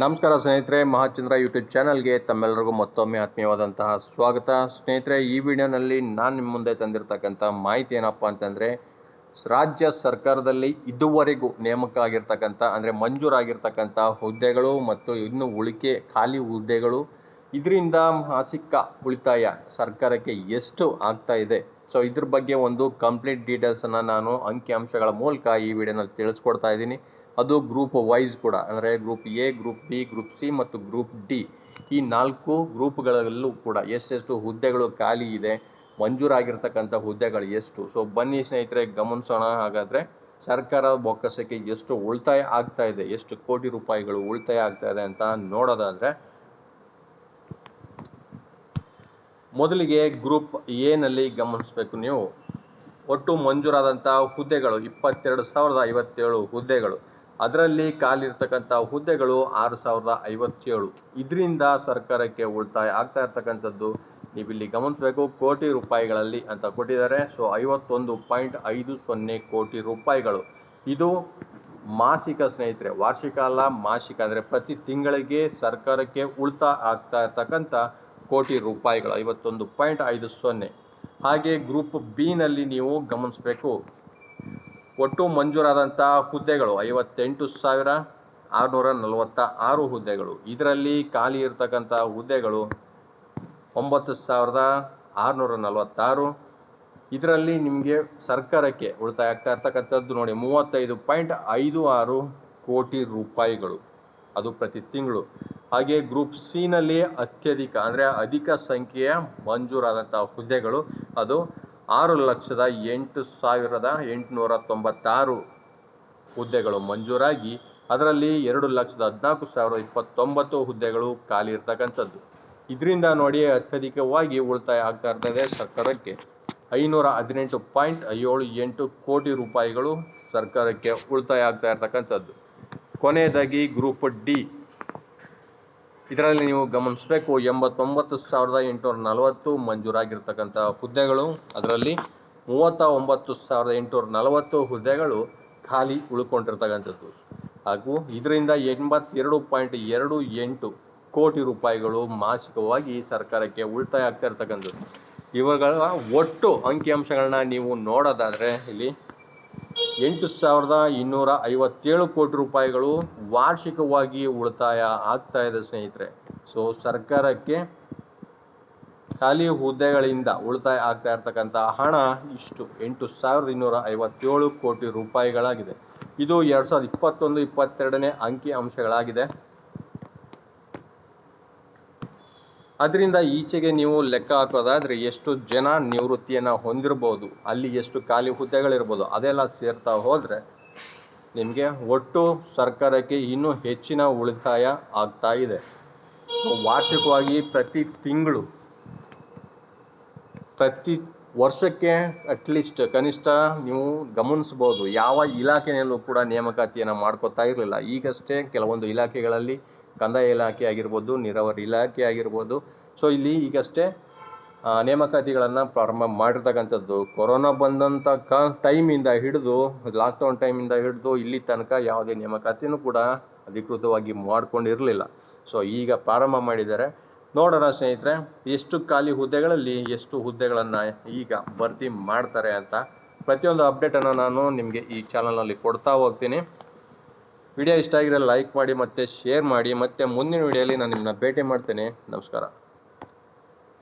ನಮಸ್ಕಾರ ಸ್ನೇಹಿತರೆ, ಮಹಾಚಂದ್ರ ಯೂಟ್ಯೂಬ್ ಚಾನಲ್ಗೆ ತಮ್ಮೆಲ್ಲರಿಗೂ ಮತ್ತೊಮ್ಮೆ ಆತ್ಮೀಯವಾದಂತಹ ಸ್ವಾಗತ. ಸ್ನೇಹಿತರೆ, ಈ ವಿಡಿಯೋನಲ್ಲಿ ನಾನು ನಿಮ್ಮ ಮುಂದೆ ತಂದಿರತಕ್ಕಂಥ ಮಾಹಿತಿ ಏನಪ್ಪ ಅಂತಂದರೆ, ರಾಜ್ಯ ಸರ್ಕಾರದಲ್ಲಿ ಇದುವರೆಗೂ ನೇಮಕ ಆಗಿರ್ತಕ್ಕಂಥ ಅಂದರೆ ಮಂಜೂರಾಗಿರ್ತಕ್ಕಂಥ ಹುದ್ದೆಗಳು ಮತ್ತು ಇನ್ನು ಉಳಿಕೆ ಖಾಲಿ ಹುದ್ದೆಗಳು ಇದರಿಂದ ಮಾಸಿಕ ಉಳಿತಾಯ ಸರ್ಕಾರಕ್ಕೆ ಎಷ್ಟು ಆಗ್ತಾ ಇದೆ? ಸೊ ಇದ್ರ ಬಗ್ಗೆ ಒಂದು ಕಂಪ್ಲೀಟ್ ಡೀಟೇಲ್ಸನ್ನು ನಾನು ಅಂಕಿಅಂಶಗಳ ಮೂಲಕ ಈ ವಿಡಿಯೋನಲ್ಲಿ ತಿಳಿಸ್ಕೊಡ್ತಾ ಇದ್ದೀನಿ. ಅದು ಗ್ರೂಪ್ ವೈಸ್ ಕೂಡ, ಅಂದರೆ group A group B group C ಮತ್ತು ಗ್ರೂಪ್ ಡಿ ಈ ನಾಲ್ಕು ಗ್ರೂಪ್ಗಳಲ್ಲೂ ಕೂಡ ಎಷ್ಟೆಷ್ಟು ಹುದ್ದೆಗಳು ಖಾಲಿ ಇದೆ, ಮಂಜೂರಾಗಿರ್ತಕ್ಕಂಥ ಹುದ್ದೆಗಳು ಎಷ್ಟು? ಸೊ ಬನ್ನಿ ಸ್ನೇಹಿತರೆ, ಗಮನಿಸೋಣ. ಹಾಗಾದರೆ ಸರ್ಕಾರ ಬೊಕ್ಕಸಕ್ಕೆ ಎಷ್ಟು ಉಳಿತಾಯ ಆಗ್ತಾ ಇದೆ, ಎಷ್ಟು ಕೋಟಿ ರೂಪಾಯಿಗಳು ಉಳಿತಾಯ ಆಗ್ತಾ ಇದೆ ಅಂತ ನೋಡೋದಾದರೆ, ಮೊದಲಿಗೆ ಗ್ರೂಪ್ ಎನಲ್ಲಿ ಗಮನಿಸಬೇಕು ನೀವು. ಒಟ್ಟು ಮಂಜೂರಾದಂಥ ಹುದ್ದೆಗಳು ಇಪ್ಪತ್ತೆರಡು ಸಾವಿರದ ಐವತ್ತೇಳು ಹುದ್ದೆಗಳು. ಅದರಲ್ಲಿ ಖಾಲಿರ್ತಕ್ಕಂಥ ಹುದ್ದೆಗಳು ಆರು ಸಾವಿರದ ಐವತ್ತೇಳು. ಇದರಿಂದ ಸರ್ಕಾರಕ್ಕೆ ಉಳಿತಾಯ ಆಗ್ತಾ ಇರ್ತಕ್ಕಂಥದ್ದು ನೀವಿಲ್ಲಿ ಗಮನಿಸಬೇಕು, ಕೋಟಿ ರೂಪಾಯಿಗಳಲ್ಲಿ ಅಂತ ಕೊಟ್ಟಿದ್ದಾರೆ. ಸೊ ಐವತ್ತೊಂದು ಪಾಯಿಂಟ್ ಐದು ಸೊನ್ನೆ ಕೋಟಿ ರೂಪಾಯಿಗಳು. ಇದು ಮಾಸಿಕ ಸ್ನೇಹಿತರೆ, ವಾರ್ಷಿಕ ಅಲ್ಲ, ಮಾಸಿಕ ಅಂದರೆ ಪ್ರತಿ ತಿಂಗಳಿಗೆ ಸರ್ಕಾರಕ್ಕೆ ಉಳಿತಾಯ ಆಗ್ತಾ ಇರ್ತಕ್ಕಂಥ ಕೋಟಿ ರೂಪಾಯಿಗಳು, ಐವತ್ತೊಂದು ಪಾಯಿಂಟ್ ಐದು ಸೊನ್ನೆ. ಹಾಗೆ ಗ್ರೂಪ್ ಬಿನಲ್ಲಿ ನೀವು ಗಮನಿಸಬೇಕು. ಒಟ್ಟು ಮಂಜೂರಾದಂಥ ಹುದ್ದೆಗಳು ಐವತ್ತೆಂಟು ಸಾವಿರ ಆರುನೂರ ನಲವತ್ತ ಆರು ಹುದ್ದೆಗಳು. ಇದರಲ್ಲಿ ಖಾಲಿ ಇರತಕ್ಕಂಥ ಹುದ್ದೆಗಳು ಒಂಬತ್ತು ಸಾವಿರದ ಆರುನೂರ ನಲವತ್ತಾರು. ಇದರಲ್ಲಿ ನಿಮಗೆ ಸರ್ಕಾರಕ್ಕೆ ಉಳಿತಾಯ ಆಗ್ತಾ ಇರ್ತಕ್ಕಂಥದ್ದು ನೋಡಿ, ಮೂವತ್ತೈದು ಪಾಯಿಂಟ್ ಐದು ಆರು ಕೋಟಿ ರೂಪಾಯಿಗಳು. ಅದು ಪ್ರತಿ ತಿಂಗಳು. ಹಾಗೆ ಗ್ರೂಪ್ ಸಿನಲ್ಲಿ ಅತ್ಯಧಿಕ, ಅಂದರೆ ಅಧಿಕ ಸಂಖ್ಯೆಯ ಮಂಜೂರಾದಂಥ ಹುದ್ದೆಗಳು. ಅದು ಆರು ಲಕ್ಷದ ಎಂಟು ಸಾವಿರದ ಎಂಟುನೂರ ತೊಂಬತ್ತಾರು ಹುದ್ದೆಗಳು ಮಂಜೂರಾಗಿ, ಅದರಲ್ಲಿ ಎರಡು ಲಕ್ಷದ ಹದಿನಾಲ್ಕು ಸಾವಿರದ ಇಪ್ಪತ್ತೊಂಬತ್ತು ಹುದ್ದೆಗಳು ಖಾಲಿ ಇರ್ತಕ್ಕಂಥದ್ದು. ಇದರಿಂದ ನೋಡಿ, ಅತ್ಯಧಿಕವಾಗಿ ಉಳಿತಾಯ ಆಗ್ತಾ ಇರ್ತದೆ ಸರ್ಕಾರಕ್ಕೆ. ಐನೂರ ಹದಿನೆಂಟು ಪಾಯಿಂಟ್ ಏಳು ಎಂಟು ಕೋಟಿ ರೂಪಾಯಿಗಳು ಸರ್ಕಾರಕ್ಕೆ ಉಳಿತಾಯ ಆಗ್ತಾ ಇರ್ತಕ್ಕಂಥದ್ದು. ಕೊನೆಯದಾಗಿ ಗ್ರೂಪ್ ಡಿ. ಇದರಲ್ಲಿ ನೀವು ಗಮನಿಸಬೇಕು, ಎಂಬತ್ತೊಂಬತ್ತು ಸಾವಿರದ ಎಂಟುನೂರ ನಲವತ್ತು ಮಂಜೂರಾಗಿರ್ತಕ್ಕಂಥ ಹುದ್ದೆಗಳು. ಅದರಲ್ಲಿ ಮೂವತ್ತ ಒಂಬತ್ತು ಸಾವಿರದ ಎಂಟುನೂರ ನಲವತ್ತು ಹುದ್ದೆಗಳು ಖಾಲಿ ಉಳ್ಕೊಂಡಿರ್ತಕ್ಕಂಥದ್ದು. ಹಾಗೂ ಇದರಿಂದ ಎಂಬತ್ತೆರಡು ಪಾಯಿಂಟ್ ಎರಡು ಎಂಟು ಕೋಟಿ ರೂಪಾಯಿಗಳು ಮಾಸಿಕವಾಗಿ ಸರ್ಕಾರಕ್ಕೆ ಉಳಿತಾಯ ಆಗ್ತಾ ಇರ್ತಕ್ಕಂಥದ್ದು. ಇವುಗಳ ಒಟ್ಟು ಅಂಕಿಅಂಶಗಳನ್ನ ನೀವು ನೋಡೋದಾದರೆ ಇಲ್ಲಿ ಎಂಟು ಸಾವಿರದ ಇನ್ನೂರ ಐವತ್ತೇಳು ಕೋಟಿ ರೂಪಾಯಿಗಳು ವಾರ್ಷಿಕವಾಗಿ ಉಳಿತಾಯ ಆಗ್ತಾ ಇದೆ ಸ್ನೇಹಿತರೆ. ಸೊ ಸರ್ಕಾರಕ್ಕೆ ಖಾಲಿ ಹುದ್ದೆಗಳಿಂದ ಉಳಿತಾಯ ಆಗ್ತಾ ಇರ್ತಕ್ಕಂಥ ಹಣ ಇಷ್ಟು. ಎಂಟು ಸಾವಿರದ ಇನ್ನೂರ ಐವತ್ತೇಳು ಕೋಟಿ ರೂಪಾಯಿಗಳಾಗಿದೆ. ಇದು ಎರಡು ಸಾವಿರದ ಇಪ್ಪತ್ತೊಂದು, ಇಪ್ಪತ್ತೆರಡನೇ ಅಂಕಿ ಅಂಶಗಳಾಗಿದೆ. ಅದರಿಂದ ಈಚೆಗೆ ನೀವು ಲೆಕ್ಕ ಹಾಕೋದಾದ್ರೆ ಎಷ್ಟು ಜನ ನಿವೃತ್ತಿಯನ್ನು ಹೊಂದಿರ್ಬೋದು, ಅಲ್ಲಿ ಎಷ್ಟು ಖಾಲಿ ಹುದ್ದೆಗಳಿರ್ಬೋದು, ಅದೆಲ್ಲ ಸೇರ್ತಾ ಹೋದರೆ ನಿಮಗೆ ಒಟ್ಟು ಸರ್ಕಾರಕ್ಕೆ ಇನ್ನೂ ಹೆಚ್ಚಿನ ಉಳಿತಾಯ ಆಗ್ತಾ ಇದೆ. ವಾರ್ಷಿಕವಾಗಿ ಪ್ರತಿ ತಿಂಗಳು, ಪ್ರತಿ ವರ್ಷಕ್ಕೆ ಅಟ್ಲೀಸ್ಟ್ ಕನಿಷ್ಠ ನೀವು ಗಮನಿಸ್ಬೋದು, ಯಾವ ಇಲಾಖೆಯಲ್ಲೂ ಕೂಡ ನೇಮಕಾತಿಯನ್ನು ಮಾಡ್ಕೋತಾ ಇರಲಿಲ್ಲ. ಈಗಷ್ಟೇ ಕೆಲವೊಂದು ಇಲಾಖೆಗಳಲ್ಲಿ ಕಂದಾಯ ಇಲಾಖೆ ಆಗಿರ್ಬೋದು, ನೀರಾವರಿ ಇಲಾಖೆ ಆಗಿರ್ಬೋದು. ಸೊ ಇಲ್ಲಿ ಈಗಷ್ಟೇ ನೇಮಕಾತಿಗಳನ್ನು ಪ್ರಾರಂಭ ಮಾಡಿರ್ತಕ್ಕಂಥದ್ದು. ಕೊರೋನಾ ಬಂದಂಥ ಕ, ಟೈಮಿಂದ ಹಿಡಿದು ಲಾಕ್ಡೌನ್ ಟೈಮಿಂದ ಹಿಡಿದು ಇಲ್ಲಿ ತನಕ ಯಾವುದೇ ನೇಮಕಾತಿನೂ ಕೂಡ ಅಧಿಕೃತವಾಗಿ ಮಾಡಿಕೊಂಡಿರಲಿಲ್ಲ. ಸೊ ಈಗ ಪ್ರಾರಂಭ ಮಾಡಿದ್ದಾರೆ. ನೋಡೋಣ ಸ್ನೇಹಿತರೆ, ಎಷ್ಟು ಖಾಲಿ ಹುದ್ದೆಗಳಲ್ಲಿ ಎಷ್ಟು ಹುದ್ದೆಗಳನ್ನು ಈಗ ಭರ್ತಿ ಮಾಡ್ತಾರೆ ಅಂತ. ಪ್ರತಿಯೊಂದು ಅಪ್ಡೇಟನ್ನು ನಾನು ನಿಮಗೆ ಈ ಚಾನಲ್ನಲ್ಲಿ ಕೊಡ್ತಾ ಹೋಗ್ತೀನಿ. ವಿಡಿಯೋ ಇಷ್ಟ ಆಗಿದ್ರೆ ಲೈಕ್ ಮಾಡಿ ಮತ್ತು ಶೇರ್ ಮಾಡಿ ಮತ್ತು ಮುಂದಿನ ವಿಡಿಯೋಲಿ ನಾನು ನಿಮ್ಮನ್ನ ಭೇಟಿ ಮಾಡ್ತೇನೆ. ನಮಸ್ಕಾರ.